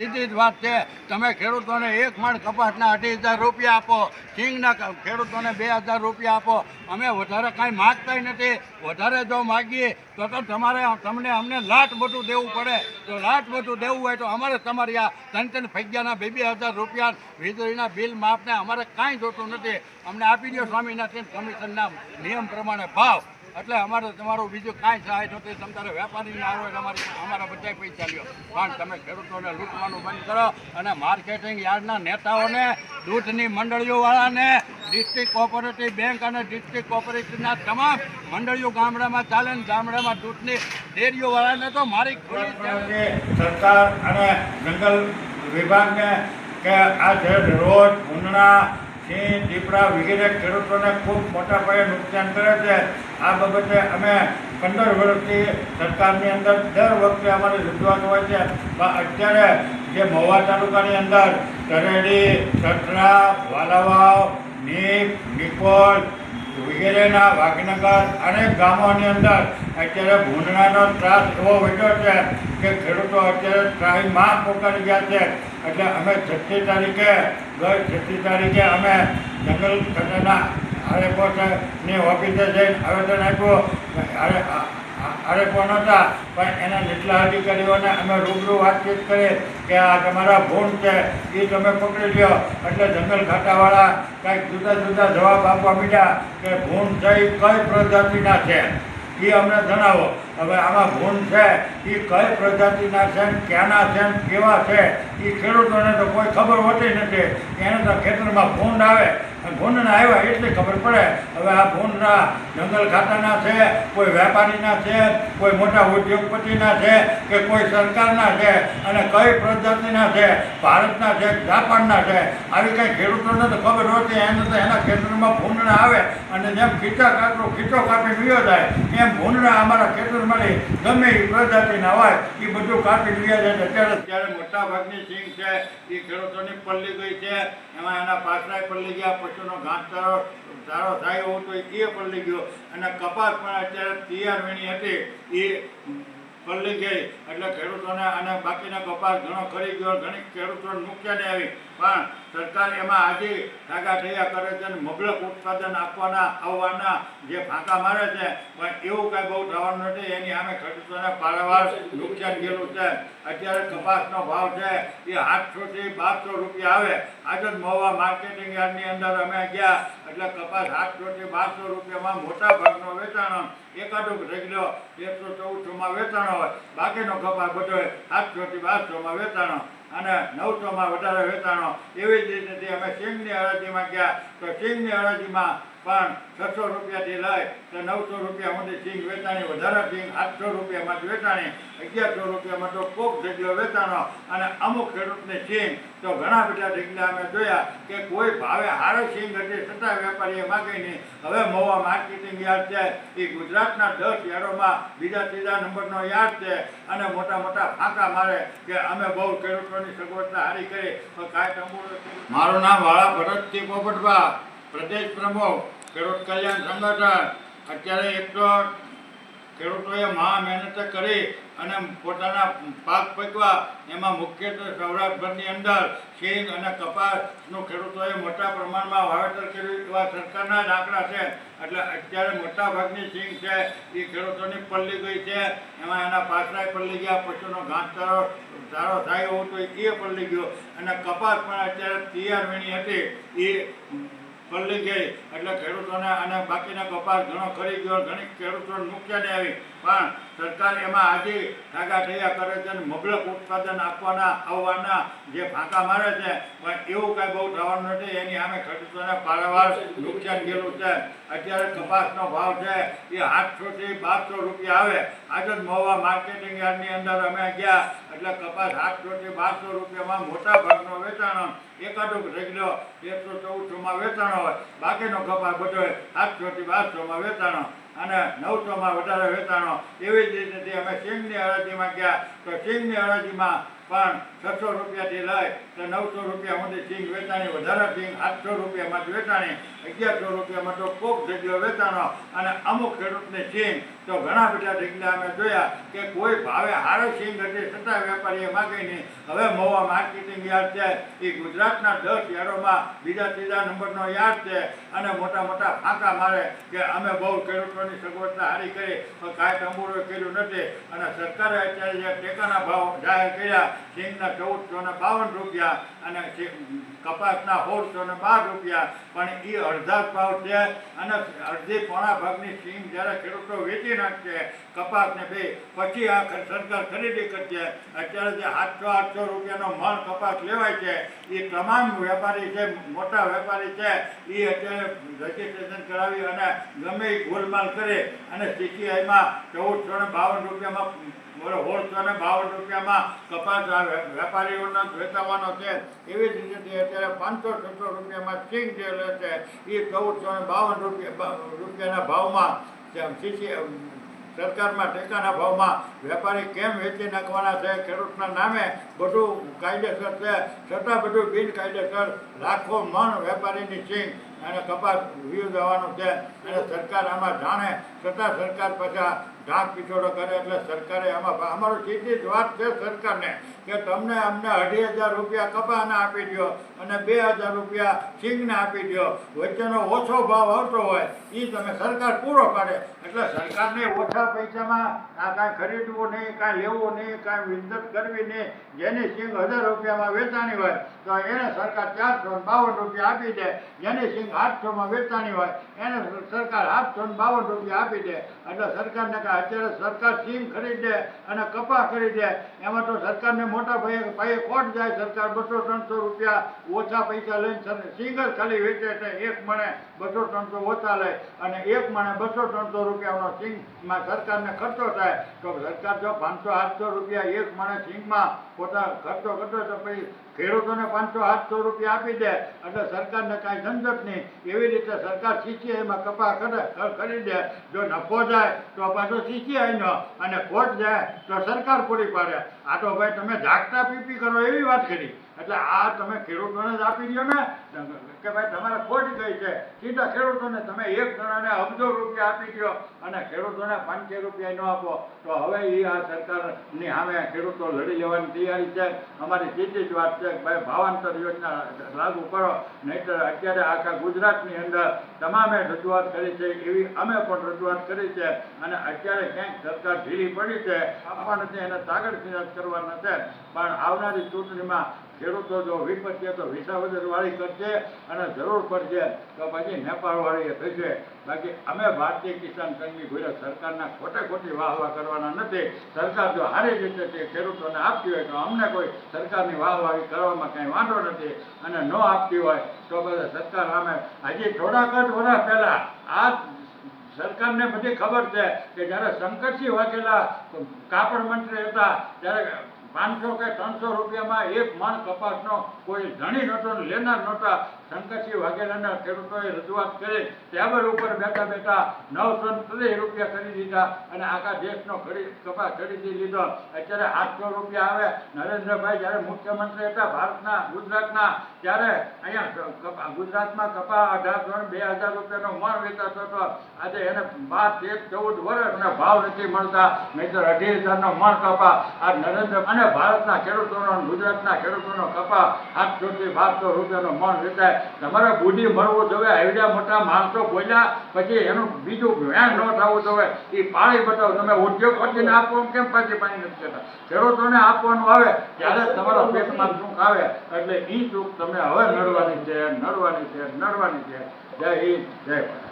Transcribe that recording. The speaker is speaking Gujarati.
સીધી જ વાત છે. તમે ખેડૂતોને એક મણ કપાસના અઢી હજાર રૂપિયા આપો, સિંગના ખેડૂતોને બે હજાર રૂપિયા આપો. અમે વધારે કાંઈ માગતા નથી. વધારે જો માગીએ, તો તો તમારે, તમને અમને લાટ બધું દેવું પડે. તો લાટ બધું દેવું હોય તો અમારે તમારી આ ત્રણ ત્રણ ફગ્યાના બે બે હજાર રૂપિયા વીજળીના બિલ માફને અમારે કાંઈ જોતું નથી. અમને આપી દો સ્વામિનારાયણ કમિશનના નિયમ પ્રમાણે ભાવ. એટલે અમારે તમારું બીજું કાંઈ સહાય નથી તમે તારે વેપારી ના આવે અમારી અમારા બધા પૈસા લ્યો. પણ તમે ખેડૂતોને લૂંટવાનું બંધ કરો અને માર્કેટિંગ યાર્ડના નેતાઓને, દૂધની મંડળીઓવાળાને ડિસ્ટ્રિક્ટ કોઓપરેટિવ બેંક અને ડિસ્ટ્રિક્ટ કોઓપરેટિવના તમામ મંડળીઓ ગામડામાં ચાલે ને ગામડામાં દૂધની ડેરીઓવાળાને તો મારી સરકાર અને જંગલ વિભાગને કે આ રોજ ઉંદરા સિંહ, દીપડા વગેરે ખેડૂતોને ખૂબ મોટા પાયે નુકસાન કરે છે. આ બાબતે અમે પંદર વર્ષથી સરકારની અંદર દર વખતે અમારી રજૂઆત હોય છે. પણ અત્યારે જે મહુવા તાલુકાની અંદર તરેડી સટરા વાલાવાવ, નીપ, નિકોલ વગેરેના વાઘનગર અનેક ગામોની અંદર અત્યારે ભૂંડણાનો ત્રાસ એવો વધ્યો છે કે ખેડૂતો અત્યારે ત્રાહીમાં પોકારી ગયા છે. એટલે અમે છઠ્ઠી તારીખે ગઈ છઠ્ઠી તારીખે અમે જંગલ ખાતાના આરેપોની ઓફિસે જઈને આવેદન આપ્યું. આરેપો નહોતા, પણ એના જેટલા અધિકારીઓને અમે રૂબરૂ વાતચીત કરી કે આ તમારા ભૂંડ છે, એ તમે પકડી લ્યો. એટલે જંગલ ખાતાવાળા કંઈક જુદા જુદા જવાબ આપવા માંડ્યા કે ભૂંડ છે કઈ પ્રજાતિના છે? એ અમને જણાવો. હવે આમાં ભૂંડ છે, એ કઈ પ્રજાતિના છે, ક્યાંના છે, કેવા છે, એ ખેડૂતોને તો કોઈ ખબર હોતી નથી. એને તો ખેતરમાં ભૂંડ આવે. ભૂંડના આવ્યા એટલી ખબર પડે. હવે આ ભૂંડના જંગલ ખાતાના છે, કોઈ વેપારીના છે, કોઈ મોટા ઉદ્યોગપતિના છે, કે કોઈ સરકારના છે, અને કઈ પ્રજાતિના છે, ભારતના છે, જાપાનના છે. આવી કંઈ ખેડૂતોને તો ખબર હોતી, એને તો એના ખેતરમાં ભૂંડણા આવે. અને જેમ ખીચા કાકરો ખીચો કાપી પીયો જાય, એમ ભૂંડના અમારા ખેતરમાંથી ગમે એ પ્રજાતિના હોય, એ બધું કાપી લઈ જાય અત્યારે અત્યારે મોટાભાગની મોટા સિંગ છે, એ ખેડૂતોની પલ્લી ગઈ છે, એમાં એના પાછળાય પલ્લી ગયા, પશુનો ઘાસચારો સારો થાય એવું તો એ પલ્લી ગયો. અને કપાસ પણ અત્યારે તૈયાર વીણી હતી, એ પલ્લી ગઈ. એટલે ખેડૂતોને અને બાકીના કપાસ ઘણો ખરી ગયો, ઘણી ખેડૂતોને નુકસાની આવી. પણ સરકાર એમાં આજે ઠાગા ઠૈયા કરે છે અને મબલક ઉત્પાદન આપવાના, આવવાના જે ફાંકા મારે છે, પણ એવું કાંઈ બહુ થવાનું નથી. એની સામે ખેડૂતોને પારાવાર નુકસાન ગયેલું છે. અત્યારે કપાસનો ભાવ છે એ આઠસોથી બારસો રૂપિયા આવે. આજે જ મહુવા માર્કેટિંગ યાર્ડની અંદર અમે ગયા. એટલે કપાસ આઠસોથી બારસો રૂપિયામાં મોટા ભાગનો વેચાણ એકાદુક રેગલો એકસો ચૌદસોમાં વેચાણો હોય. બાકીનો કપાસ બધો સાતસોથી બારસોમાં વેચાણો અને નવસોમાં વધારે વેચાણો. એવી જ રીતે અમે સિંહની હરાજીમાં ગયા તો સિંહની હરાજીમાં પણ છસો રૂપિયાથી લઈ તો નવસો રૂપિયા સિંગ વેચાણી, વધારે સિંગ આઠસો રૂપિયામાં વેચાણી, અગિયારસો રૂપિયામાં તો કોક ઢગલો વેચાણો અને અમુક ખેડૂતને સિંગ. તો ઘણા બધા ઢગલા અમે જોયા કે કોઈ ભાવે હારે સિંગ હતી, છતાં વેપારીએ માગી નહીં. હવે મોવા માર્કેટિંગ યાર્ડ છે. એ ગુજરાતના દસ યાર્ડોમાં બીજા ત્રીજા નંબરનો યાર્ડ છે. અને મોટા મોટા ફાંકા મારે કે અમે બહુ ખેડૂતોની સગવડતા હારી કરી. તો કાંઈ મારું નામ વાળા ભરતસિંહ પોપટભા પ્રદેશ પ્રમુખ ખેડૂત કલ્યાણ સંગઠન અત્યારે એક તો ખેડૂતોએ મહા મહેનત કરી અને પોતાના પાક પકવા, એમાં મુખ્યત્વે સૌરાષ્ટ્રભરની અંદર સિંગ અને કપાસનું ખેડૂતોએ મોટા પ્રમાણમાં વાવેતર કર્યું એવા સરકારના જ આંકડા છે. એટલે અત્યારે મોટા ભાગની સિંગ છે, એ ખેડૂતોની પલ્લી ગઈ છે. એમાં એના પાછળાય પલ્લી ગયા, પશુનો ઘાસચારો સારો થાય એવું તો એ પલ્લી ગયો. અને કપાસ પણ અત્યારે તૈયાર વીણી હતી. એ પલ્લી ગઈ એટલે ખેડૂતોને અને બાકીના કપાસ ઘણો ખરી ગયો. ઘણી ખેડૂતોને નુકસાની આવી. પણ સરકાર એમાં આજે ઠાગા ઠૈયા કરે છે અને મબલક ઉત્પાદન આપવાના, આવવાના જે ફાંકા મારે છે, પણ એવું કાંઈ બહુ થવાનું નથી. એની સામે ખેડૂતોને પારાવાર નુકસાન ગયેલું છે. અત્યારે કપાસનો ભાવ છે એ આઠસોથી બારસો રૂપિયા આવે. આજે જ મહુવા માર્કેટિંગ યાર્ડની અંદર અમે ગયા. એટલે કપાસ આઠસોથી બારસો રૂપિયામાં મોટા ભાગનો વેચાણ એકાદુક રેગલો એકસો ચૌદસોમાં વેચાણ હોય. બાકીનો કપાસ બધો આઠસોથી બારસોમાં વેચાણ અને નવસોમાં વધારે વેચાણો એવી જ રીતે અમે સિંગની હરાજીમાં ગયા, તો સિંગની હરાજીમાં પણ છસો રૂપિયાથી લઈ તો નવસો રૂપિયા સુધી સિંગ વેચાણી, વધારે સિંગ આઠસો રૂપિયામાં વેચાણી, અગિયારસો રૂપિયામાં તો કોક જગ્યાએ વેચાણો અને અમુક ખેડૂતને સિંગ તો ઘણા બધા ઢીકલા અમે જોયા કે કોઈ ભાવે હારે સિંગ હતી, છતાં વેપારીએ માગી નહીં. હવે મહુવા માર્કેટિંગ યાર્ડ છે. એ ગુજરાતના દસ યાર્ડોમાં બીજા ત્રીજા નંબરનો યાર્ડ છે. અને મોટા મોટા ફાંકા મારે કે અમે બહુ ખેડૂતોની સગવડતા હારી કરી, પણ કાંઈ તંબુરો કર્યું નથી. અને સરકારે અત્યારે જે ટેકાના ભાવ જાહેર કર્યા સિંગના ચૌદસો ને બાવન રૂપિયા. અને સી- કપાસના સોળસો ને બાર રૂપિયા, પણ એ અડધા ભાવ છે. અને અડધી પોણા ભાગની સીમ જ્યારે ખેડૂતો વેચી નાખશે, કપાસને બે, પછી આ સરકાર ખરીદી કરશે. અત્યારે જે આઠસો આઠસો રૂપિયાનો મણ કપાસ લેવાય છે, એ તમામ વેપારી છે, મોટા વેપારી છે, એ અત્યારે રજીસ્ટ્રેશન કરાવી અને ગમે ગોલમાલ કરે. અને સીસીઆઈમાં ચૌદસો ને બાવન રૂપિયામાં સોળસો ને બાવન રૂપિયામાં કપાસ વેપારીઓનો એવી રીતે અત્યારે પાંચસો, છસો રૂપિયામાં સિંગ જે લે છે એ ચૌદસો ને બાવન રૂપિયા રૂપિયાના ભાવમાં સરકારમાં ટેકાના ભાવમાં વેપારી કેમ વેચી નાખવાના છે? ખેડૂતના નામે બધું કાયદેસર છે. છતાં બધું બિનકાયદેસર. લાખો મણ વેપારીની સિંગ અને કપાસ વીવ દેવાનું છે. અને સરકાર આમાં જાણે. છતાં સરકાર પાછા ઢાંક પીછોડો કરે એટલે સરકારે આમાં અમારું સીધી જ વાત છે સરકારને કે તમને અમને અઢી હજાર રૂપિયા કપાને આપી દો અને બે હજાર રૂપિયા સિંગને આપી દો વચ્ચેનો ઓછો ભાવ આવતો હોય એ તમે સરકાર પૂરો પાડે. એટલે સરકારને ઓછા પૈસામાં આ કાંઈ ખરીદવું નહીં, કાંઈ લેવું નહીં, કાંઈ વિંદત કરવી નહીં. જેની સિંગ હજાર રૂપિયામાં વેચાણી હોય, તો એને સરકાર ચારસો બાવન રૂપિયા આપી દે. જેની સિંગ આઠસોમાં વેચાણી હોય, એને સરકાર આઠસો બાવન રૂપિયા આપી દે. એટલે સરકારને કાંઈ અત્યારે સરકાર સિંગ ખરીદે અને કપા ખરીદે એમાં તો સરકારને મોટા ભાઈ ભાઈ ખોટ જાય સરકાર, બસો ત્રણસો રૂપિયા ઓછા પૈસા લઈને સિંગ જ ખાલી વેચે છે, એક મણે બસો ત્રણસો ઓછા લે અને એક મણે બસો ત્રણસો રૂપિયાનો સિંગમાં સરકારને ખર્ચો થાય, તો સરકાર જો પાંચસો આઠસો રૂપિયા એક મણે સિંગમાં પોતા ખર્ચો કરતો તો પછી ખેડૂતોને પાંચસો આઠસો રૂપિયા આપી દે, એટલે સરકારને કાંઈ ઝંઝટ નહીં. એવી રીતે સરકાર સીસીઆઈમાં કપા કરે ખરીદે. જો નફો જાય, તો પાછો સીસીઆઈનો અને કોર્ટ જાય તો સરકાર પૂરી પાડે. આ તો ભાઈ તમે જાગતા પીપી કરો એવી વાત કરી. એટલે આ તમે ખેડૂતોને જ આપી દો ને. કે ભાઈ, તમારે ખોટ ગઈ છે. સીધા ખેડૂતોને તમે એક જણાને અબજો રૂપિયા આપી દો અને ખેડૂતોને પાંચસો રૂપિયા ન આપો. તો હવે એ આ સરકારની સામે ખેડૂતો લડી લેવાની તૈયારી છે. અમારી સીધી જ વાત છે કે ભાઈ, ભાવાંતર યોજના લાગુ કરો. નહીંતર અત્યારે આખા ગુજરાતની અંદર તમામે રજૂઆત કરી છે, એવી અમે પણ રજૂઆત કરી છે. અને અત્યારે ક્યાંક સરકાર ઢીલી પડી છે. આપવાનું છે એને તાગડ સિરાજ કરવાના છે. પણ આવનારી ચૂંટણીમાં ખેડૂતો જો વિપત્ય તો વિસાવદરવાળી કરશે અને જરૂર પડશે તો પછી નેપાળવાળીએ થશે. બાકી અમે ભારતીય કિસાન સંઘની ગુજરાત સરકારના ખોટે ખોટી વાહ વાહ કરવાના નથી. સરકાર જો સારી રીતે તે ખેડૂતોને આપતી હોય તો અમને કોઈ સરકારની વાહવાહી કરવામાં કંઈ વાંધો નથી. અને ન આપતી હોય તો બધા સરકાર સામે હજી થોડાક જ વર્ષ પહેલાં આ સરકારને બધી ખબર છે કે જ્યારે શંકરસિંહ વાઘેલા કાપડ મંત્રી હતા, ત્યારે પાંચસો કે ત્રણસો રૂપિયામાં એક મણ કપાસનો કોઈ ધણી નહોતો લેનાર નહોતા. શંકરસિંહ વાઘેલાના ખેડૂતોએ રજૂઆત કરી, ટેબલ ઉપર બેઠા બેઠા નવસો ત્રીસ રૂપિયા કરી દીધા અને આખા દેશનો ખરી, કપાસ ખરીદી લીધો. અત્યારે આઠસો રૂપિયા આવે. નરેન્દ્રભાઈ જ્યારે મુખ્યમંત્રી હતા ભારતના, ગુજરાતના, ત્યારે અહીંયા ગુજરાતમાં કપા અઢારસો બે હજાર રૂપિયાનો મણ વેચાતો હતો. આજે એને બાર, તેર, ચૌદ વર્ષ ભાવ નથી મળતા. નહીંતર અઢી હજારનો મણ કપા આ નરેન્દ્ર, અને ભારતના ખેડૂતોનો ગુજરાતના ખેડૂતોનો કપા આઠસો થી બારસો રૂપિયાનો મણ વેચાય. તમારે બુદ્ધિ મળવું જોઈએ આવડ્યા મોટા માણસો બોલ્યા, પછી એનું બીજું વેણ ન થવું જોઈએ. એ પાણી બતાવો, તમે ઉદ્યોગપતિને આપો કેમ પાછી પાણી નથી કહેતા ખેડૂતોને આપવાનું આવે, ત્યારે તમારા પેટમાં સુખ આવે. એટલે એ સુખ તમે હવે નડવાની છે નડવાની છે નડવાની છે. જય હિન્દ, જય ભારત.